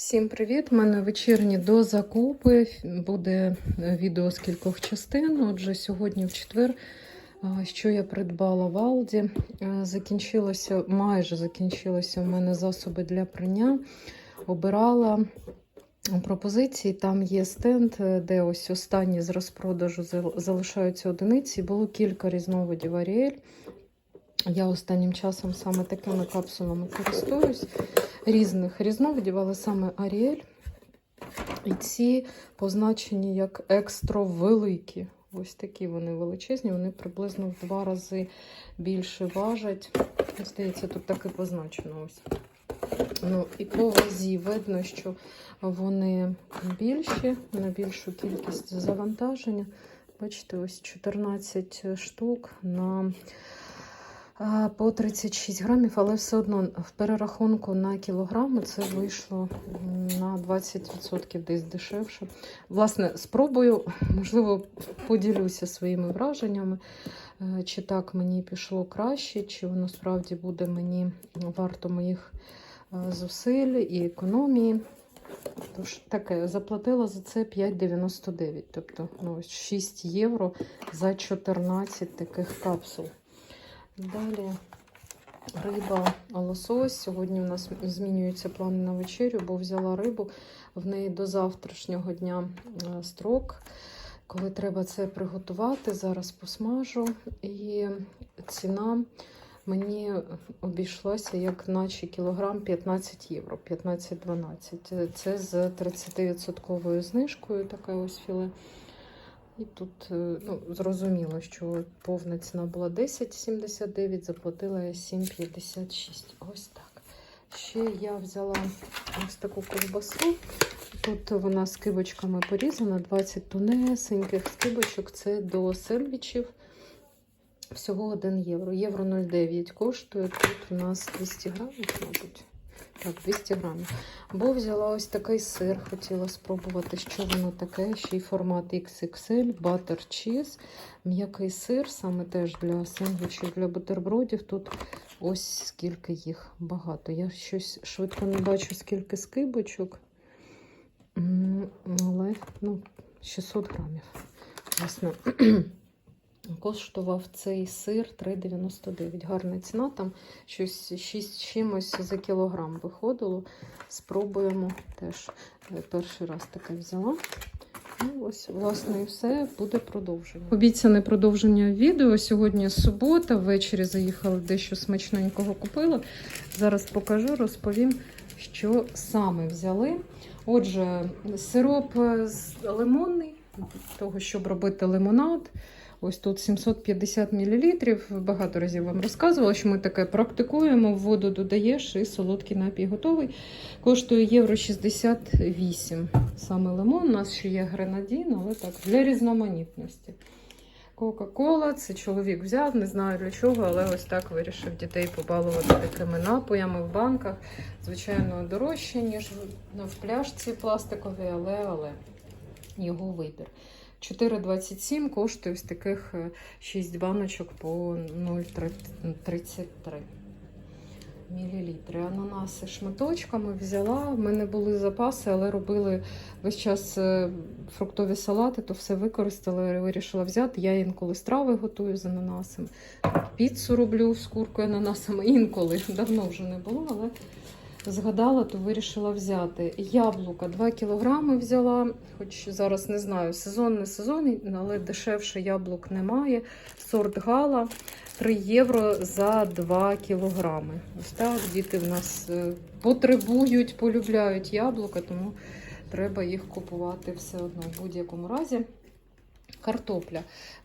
Всім привіт! У мене вечірні до закупи. Буде відео з кількох частин. Отже, сьогодні в четвер, що я придбала в Алді. Закінчилося, майже закінчилося у мене засоби для прання. Обирала пропозиції. Там є стенд, е, де ось останні з розпродажу залишаються одиниці. Було кілька різновидів Аріель. Я останнім часом саме такими капсулами користуюсь різних різновидів, але саме Аріель. І ці позначені як екстра великі. Ось такі вони величезні, вони приблизно в два рази більше важать. Здається, тут так і позначено. ось. Ну, і по вазі видно, що вони більші, на більшу кількість завантаження. Бачите, ось 14 штук на по 36 грамів, але все одно в перерахунку на кілограми це вийшло на 20% десь дешевше. Власне, спробую, можливо, поділюся своїми враженнями, е, чи так мені пішло краще, чи воно справді буде мені варто моїх е, зусиль і економії. Тож таке, заплатила за це 5,99, тобто ну, 6 євро за 14 таких капсул. Далі риба лосось. Сьогодні у нас змінюються плани на вечерю, бо взяла рибу. В неї до завтрашнього дня е, строк. Коли треба це приготувати, зараз посмажу. І ціна мені обійшлася як наче кілограм 15 євро, 15-12. Це з 30% знижкою таке ось філе. І тут е, ну, зрозуміло, що повна ціна була 10,79, заплатила я 7,56. Ось так. Ще я взяла ось таку ковбасу. Тут вона з кибочками порізана, 20 тонесеньких скибочок. Це до сендвічів. Всього 1 євро. Євро 0,9 коштує. Тут у нас 200 грамів, мабуть. Так, 200 грамів. Бо взяла ось такий сир, хотіла спробувати, що воно таке. Ще й формат XXL, butter cheese, м'який сир, саме теж для сендвічів, для бутербродів. Тут ось скільки їх багато. Я щось швидко не бачу, скільки скибочок. Але ну, 600 грамів. Власне. Коштував цей сир 3,99. Гарна ціна, там щось 6 чимось за кілограм виходило. Спробуємо теж. Е, Перший раз таке взяла. Ну, ось, власне, і все буде продовження. Обіцяне продовження відео. Сьогодні субота, ввечері заїхали дещо смачненького купила. Зараз покажу, розповім, що саме взяли. Отже, сироп лимонний, того, щоб робити лимонад. Ось тут 750 мл. Багато разів вам розказувала, що ми таке практикуємо. Воду додаєш і солодкий напій готовий. Коштує євро 68. Саме лимон. У нас ще є гренадін, але так, для різноманітності. Кока-кола, це чоловік взяв, не знаю для чого, але ось так вирішив дітей побалувати такими напоями в банках. Звичайно, дорожче, ніж в пляшці пластиковій, але, але його вибір. 4,27 коштує ось таких 6 баночок по 0,33 мл. Ананаси шматочками взяла. В мене були запаси, але робили весь час е, фруктові салати, то все використала, вирішила взяти. Я інколи страви готую з ананасом. Піцу роблю з куркою ананасами. Інколи давно вже не було, але згадала, то вирішила взяти. Яблука 2 кілограми взяла, хоч зараз не знаю, сезон не сезон, але дешевше яблук немає. Сорт гала 3 євро за 2 кілограми. Ось так діти в нас е, потребують, полюбляють яблука, тому треба їх купувати все одно в будь-якому разі. Картопля.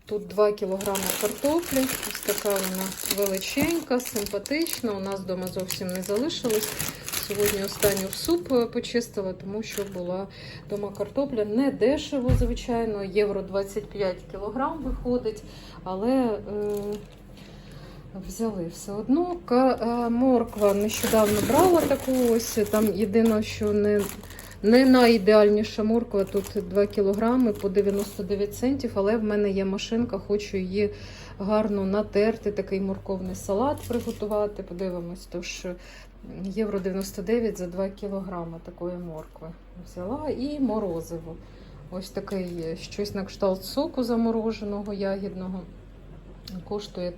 Тут 2 кілограми картоплі. Ось така вона величенька, симпатична. У нас вдома зовсім не залишилось. Сьогодні останню в суп е, почистила, тому що була дома картопля. Не дешево, звичайно, євро 25 кілограм виходить, але е, взяли все одно. Е, морква нещодавно брала таку ось. Там єдине, що не, не найідеальніша морква, тут 2 кілограми по 99 центів, але в мене є машинка, хочу її гарно натерти, такий морковний салат приготувати. Подивимось, тож євро 99 за 2 кілограми такої моркви взяла і морозиво. Ось такий щось на кшталт соку замороженого ягідного. Коштує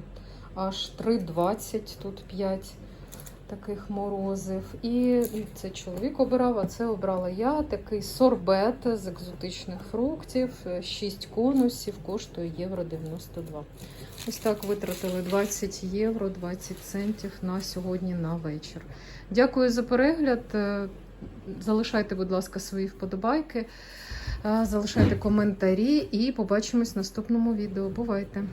аж 3,20, тут 5 таких морозив. І це чоловік обирав, а це обрала я. Такий сорбет з екзотичних фруктів, 6 конусів, коштує євро 92. Ось так витратили 20 євро, 20 центів на сьогодні на вечір. Дякую за перегляд. Е, Залишайте, будь ласка, свої вподобайки, е, залишайте коментарі і побачимось в наступному відео. Бувайте!